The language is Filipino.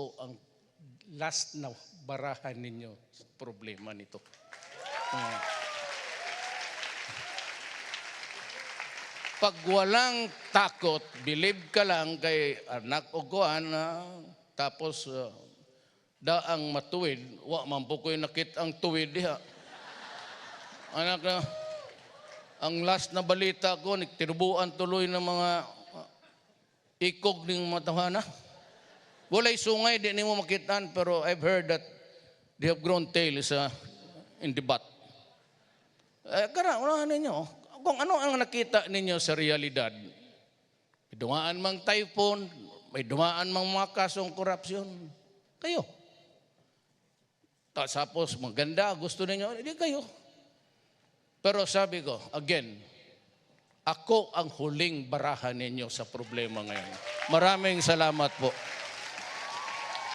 ako ang last na barahan ninyo sa problema nito. Ah. Pag walang takot, believe ka lang kay anak o kuan, ah, tapos ah, daang matuwid, wa man po ko'y nakit ang tuwid diha. Anak na, ang last na balita ko, nagtinubuan tuloy ng mga ah, ikog ng matahana. Walay sungay, di ni mo makitaan, pero I've heard that they have grown tails uh, in the butt. Eh, kara, unahan ninyo. Kung ano ang nakita ninyo sa realidad, may dumaan mang typhoon, may dumaan mang mga kasong korupsyon, kayo. Tapos maganda, gusto ninyo, hindi kayo. Pero sabi ko, again, ako ang huling barahan ninyo sa problema ngayon. Maraming salamat po.